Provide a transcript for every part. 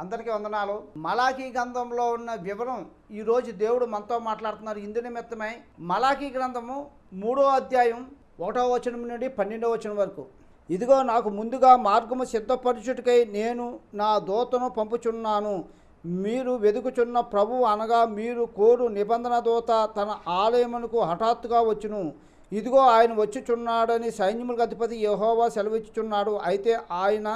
అందరికీ వందనాలు. మలాఖీ గ్రంథంలో ఉన్న వివరం ఈరోజు దేవుడు మనతో మాట్లాడుతున్నారు. ఇందు నిమిత్తమై మలాఖీ గ్రంథము మూడో అధ్యాయం ఒకటో వచనం నుండి పన్నెండో వచనం వరకు. ఇదిగో నాకు ముందుగా మార్గము సిద్ధపరచుటకై నేను నా దూతను పంపుచున్నాను. మీరు వెతుకుచున్న ప్రభు అనగా మీరు కోరు నిబంధన దూత తన ఆలయమునకు హఠాత్తుగా వచ్చును. ఇదిగో ఆయన వచ్చుచున్నాడని సైన్యములకు అధిపతి యహోవా సెలవిచ్చుచున్నాడు. అయితే ఆయన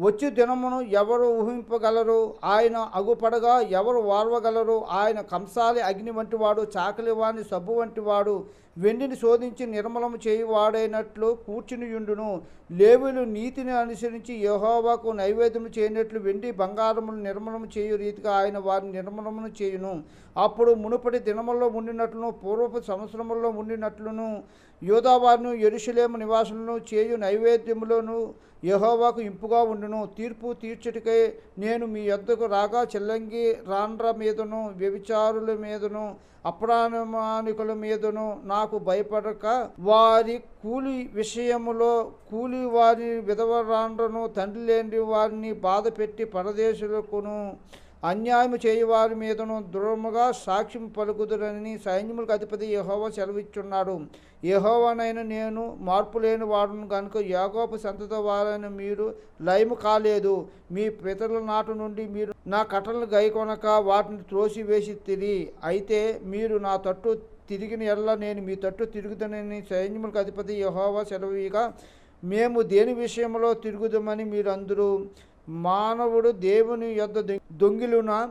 వచ్చి దినమును ఎవరు ఊహింపగలరు? ఆయన అగుపడగా ఎవరు వార్వగలరు? ఆయన కంసాలి అగ్ని వంటివాడు చాకలి సబ్బు వంటివాడు వెండిని శోధించి నిర్మలము చేయువాడైనట్లు కూర్చునియుండును. లేవులు నీతిని అనుసరించి యహోవాకు నైవేద్యము చేయనట్లు వెండి బంగారమును నిర్మలము చేయు రీతిగా ఆయన వారిని నిర్మలమును చేయును. అప్పుడు మునుపటి దినముల్లో ఉండినట్లును పూర్వపు సంవత్సరముల్లో ఉండినట్లును యోధావారిను ఎరుషులేము నివాసులను చేయు నైవేద్యములను యహోవాకు ఇంపుగా ఉండును. తీర్పు తీర్చుటకై నేను మీ యొద్దకు రాగా చెల్లంగి రాండ్ర మీదను వ్యభిచారుల మీదను అప్రామాణికుల మీదను నాకు భయపడక వారి కూలి విషయములో కూలి వారి విధవరాండ్రను తండ్రి లేని వారిని బాధ పెట్టి పరదేశులకును అన్యాయము చేయవారి మీదను దృఢముగా సాక్ష్యం పలుకుదురని సైన్యములకు అధిపతి యహోవ సెలవిచ్చున్నాడు. యెహోవానైన నేను మార్పు లేని వాడును కనుక యాగోపు సంతతో వారైన మీరు లయము కాలేదు. మీ పితరుల నాటు నుండి మీరు నా కట్టలను గైకొనక వాటిని త్రోసివేసి తిరిగి అయితే మీరు నా తట్టు తిరిగిన ఎల్ల నేను మీ తట్టు తిరుగుతానని సైన్యములకు అధిపతి యెహోవా సెలవుగా మేము దేని విషయంలో తిరుగుదామని మీరు అందరూ మానవుడు దేవుని యొద్ద దొ- దొంగిలున?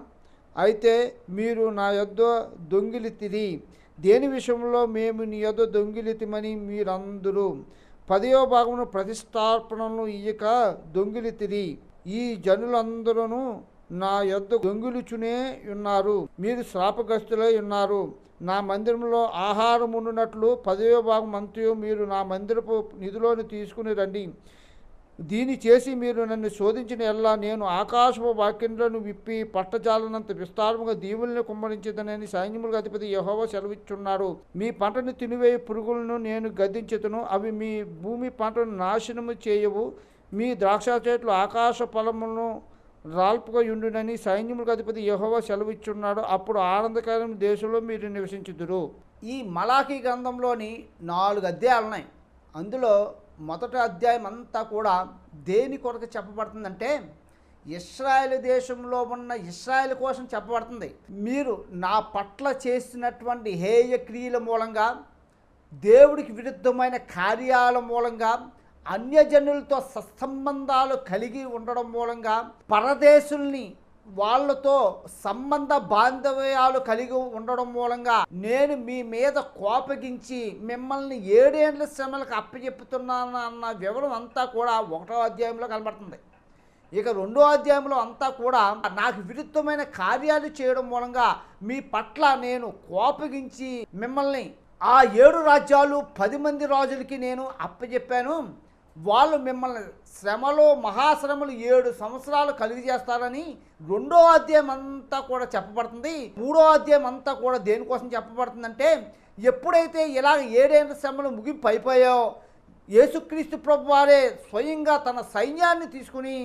అయితే మీరు నా యొద్ద దొంగిలితిరి. దేని విషయంలో మేము నీ యొద్ద దొంగిలితిమని మీరందరూ? పదయో భాగమును ప్రతిష్టార్పణను ఇయ్యక దొంగిలితిరి. ఈ జనులందరూ నా యొద్ద దొంగిలుచునే ఉన్నారు. మీరు శ్రాపగ్రస్తులై ఉన్నారు. నా మందిరంలో ఆహారం ఉండునట్లు పదవ భాగం అంతయు మీరు నా మందిరపు నిధిలోని తీసుకుని రండి. దీని చేసి మీరు నన్ను శోధించిన ఎల్లా నేను ఆకాశపు వాక్యంలను విప్పి పట్టజాలనంత విస్తారముగా దీవుల్ని కుమ్మరించదనని సైన్యములకు అధిపతి యహోవ సెలవిచ్చున్నాడు. మీ పంటను తినివేయ పురుగులను నేను గద్దించుతును అవి మీ భూమి పంటను నాశనము చేయవు. మీ ద్రాక్ష చెట్లు ఆకాశ ఫలములను రాల్పుగా ఉండునని సైన్యములకు అధిపతి యహోవ సెలవిచ్చున్నాడు. అప్పుడు ఆనందకరం దేశంలో మీరు నివసించుదురు. ఈ మలాఖీ గ్రంథంలోని నాలుగు అధ్యాయాలు ఉన్నాయి అందులో మొదటి అధ్యాయం అంతా కూడా దేని కొరకు చెప్పబడుతుందంటే ఇస్రాయేల్ దేశంలో ఉన్న ఇస్రాయల్ కోసం చెప్పబడుతుంది. మీరు నా పట్ల చేసినటువంటి హేయ క్రియల మూలంగా దేవుడికి విరుద్ధమైన కార్యాల మూలంగా అన్యజనులతో సత్సంబంధాలు కలిగి ఉండడం మూలంగా పరదేశుల్ని వాళ్ళతో సంబంధ బాంధవ్యాలు కలిగి ఉండడం మూలంగా నేను మీ మీద కోపగించి మిమ్మల్ని ఏడేండ్ల శ్రమలకు అప్పచెప్పుతున్నాను అన్న వివరం అంతా కూడా ఒకటో అధ్యాయంలో కనబడుతుంది. ఇక రెండో అధ్యాయంలో అంతా కూడా నాకు విరుద్ధమైన కార్యాలు చేయడం మూలంగా మీ పట్ల నేను కోపగించి మిమ్మల్ని ఆ ఏడు రాజ్యాలు పది మంది రాజులకి నేను అప్పచెప్పాను. వాళ్ళు మిమ్మల్ని శ్రమలో మహాశ్రమలు ఏడు సంవత్సరాలు కలిగి చేస్తారని రెండో అధ్యాయం అంతా కూడా చెప్పబడుతుంది. మూడో అధ్యాయం అంతా కూడా దేనికోసం చెప్పబడుతుందంటే ఎప్పుడైతే ఇలాగ ఏడేళ్ళ శ్రమలు ముగింపు అయిపోయో యేసుక్రీస్తు ప్రభు వారే స్వయంగా తన సైన్యాన్ని తీసుకుని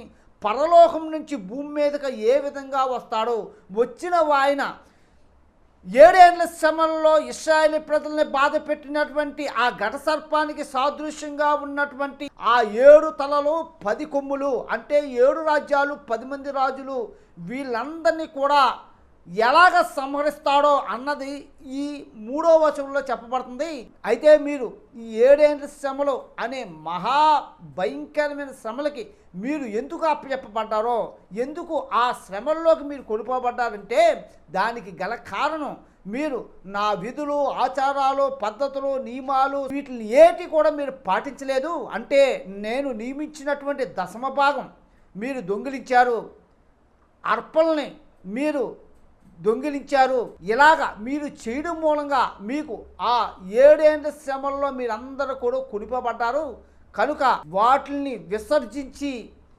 పరలోకం నుంచి భూమి మీదకి ఏ విధంగా వస్తాడో వచ్చిన ఆయన ఏడేళ్ళ శ్రమంలో ఇస్రాయేల్ ప్రజల్ని బాధ పెట్టినటువంటి ఆ ఘట సర్పానికి సాదృశ్యంగా ఉన్నటువంటి ఆ ఏడు తలలు పది కొమ్ములు అంటే ఏడు రాజ్యాలు పది మంది రాజులు వీళ్ళందరినీ కూడా ఎలాగ సంహరిస్తాడో అన్నది ఈ మూడో వచనంలో చెప్పబడుతుంది. అయితే మీరు ఈ ఏడేండ్ల శ్రమలు అనే మహా భయంకరమైన శ్రమలకి మీరు ఎందుకు అప్పచెప్పబడ్డారో ఎందుకు ఆ శ్రమల్లోకి మీరు కొనిపోబడ్డారంటే దానికి గల కారణం మీరు నా విధులు ఆచారాలు పద్ధతులు నియమాలు వీటిని ఏటి కూడా మీరు పాటించలేదు. అంటే నేను నియమించినటువంటి దశమ భాగం మీరు దొంగిలించారు. అర్పల్ని మీరు దొంగిలించారు. ఇలాగా మీరు చేయడం మూలంగా మీకు ఆ ఏడేండ్ల శ్రమల్లో మీరందరూ కూడా కొనిపబడ్డారు కనుక వాటిని విసర్జించి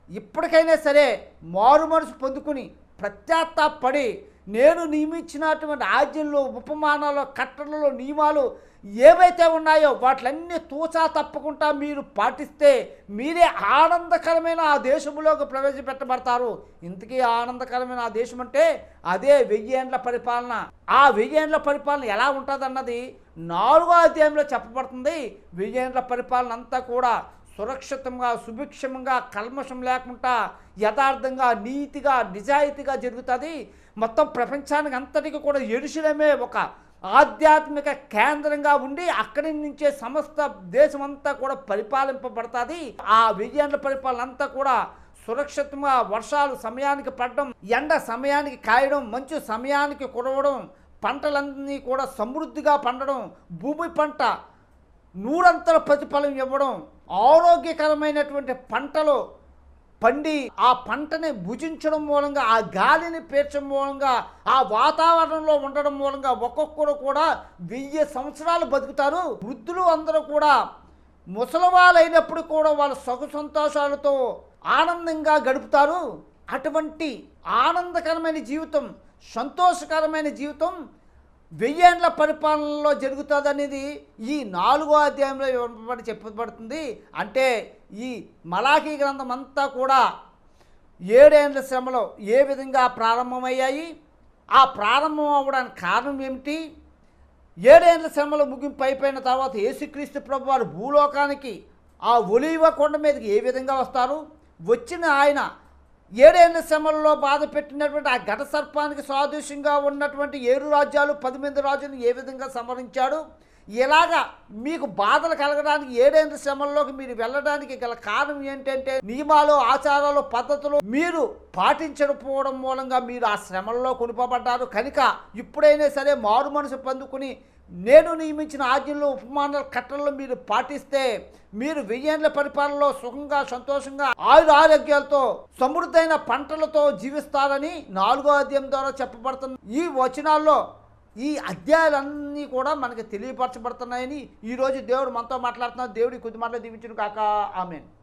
ఇప్పటికైనా సరే మారు మనసు పొందుకుని ప్రత్యాత్తాపడి నేను నియమించినటువంటి ఆజ్ఞలు ఉపమానాలు కట్టడలు నియమాలు ఏవైతే ఉన్నాయో వాటిలన్నీ తూచా తప్పకుండా మీరు పాటిస్తే మీరే ఆనందకరమైన ఆ దేశంలోకి ప్రవేశపెట్టబడతారు. ఇంతకీ ఆనందకరమైన ఆ దేశం అంటే అదే వెయ్యేండ్ల పరిపాలన. ఆ వెయ్యేండ్ల పరిపాలన ఎలా ఉంటుందన్నది నాలుగో అధ్యాయంలో చెప్పబడుతుంది. వెయ్యేండ్ల పరిపాలన అంతా కూడా సురక్షితంగా సుభిక్షంగా కల్మషం లేకుండా యథార్థంగా నీతిగా నిజాయితీగా జరుగుతుంది. మొత్తం ప్రపంచానికి అంతటికి కూడా ఎరుసలేమే ఒక ఆధ్యాత్మిక కేంద్రంగా ఉండి అక్కడి నుంచే సమస్త దేశం అంతా కూడా పరిపాలింపబడుతుంది. ఆ వెయ్యేండ్ల పరిపాలన అంతా కూడా సురక్షితంగా వర్షాలు సమయానికి పడడం ఎండ సమయానికి కాయడం మంచు సమయానికి కురవడం పంటలన్నీ కూడా సమృద్ధిగా పండడం భూమి పంట నూరంతల ప్రతిఫలం ఇవ్వడం ఆరోగ్యకరమైనటువంటి పంటలు పండి ఆ పంటని భుజించడం మూలంగా ఆ గాలిని పేర్చడం మూలంగా ఆ వాతావరణంలో ఉండడం మూలంగా ఒక్కొక్కరు కూడా వెయ్యి సంవత్సరాలు బతుకుతారు. వృద్ధులు అందరూ కూడా ముసలవాళ్ళైనప్పుడు కూడా వాళ్ళ సుఖ సంతోషాలతో ఆనందంగా గడుపుతారు. అటువంటి ఆనందకరమైన జీవితం సంతోషకరమైన జీవితం వెయ్యేండ్ల పరిపాలనలో జరుగుతుందనేది ఈ నాలుగో అధ్యాయంలో ఇవ్వబడి చెప్పబడుతుంది. అంటే ఈ మలాఖీ గ్రంథం అంతా కూడా ఏడేండ్ల శ్రమలో ఏ విధంగా ప్రారంభమయ్యాయి? ఆ ప్రారంభం అవ్వడానికి కారణం ఏమిటి? ఏడేండ్ల శ్రమలు ముగింపు అయిపోయిన తర్వాత యేసుక్రీస్తు ప్రభు వారు భూలోకానికి ఆ ఒలివ కొండ మీదకి ఏ విధంగా వస్తారు? వచ్చిన ఆయన ఏడేళ్ళ శ్రమల్లో బాధ పెట్టినటువంటి ఆ ఘట సర్పానికి సాదృశ్యంగా ఉన్నటువంటి ఏడు రాజ్యాలు పదిమంది రాజులను ఏ విధంగా సంహరించాడు? ఇలాగా మీకు బాధలు కలగడానికి ఏడైన శ్రమంలోకి మీరు వెళ్ళడానికి గల కారణం ఏంటంటే నియమాలు ఆచారాలు పద్ధతులు మీరు పాటించకపోవడం మూలంగా మీరు ఆ శ్రమల్లో కొనిపబడ్డారు. కనుక ఇప్పుడైనా సరే మారు మనసు పొందుకుని నేను నియమించిన ఆజ్ఞలు ఉపమానాల కట్టలను మీరు పాటిస్తే మీరు వెయ్యేండ్ల పరిపాలనలో సుఖంగా సంతోషంగా ఆయుర ఆరోగ్యాలతో సమృద్ధైన పంటలతో జీవిస్తారని నాలుగో అధ్యాయం ద్వారా చెప్పబడుతుంది. ఈ వచనాల్లో ఈ అధ్యాయాలన్నీ కూడా మనకి తెలియపరచబడుతున్నాయని ఈరోజు దేవుడు మనతో మాట్లాడుతున్నాడు. దేవుడి కొద్ది మాటలు దీవించును కాక. ఆమెను.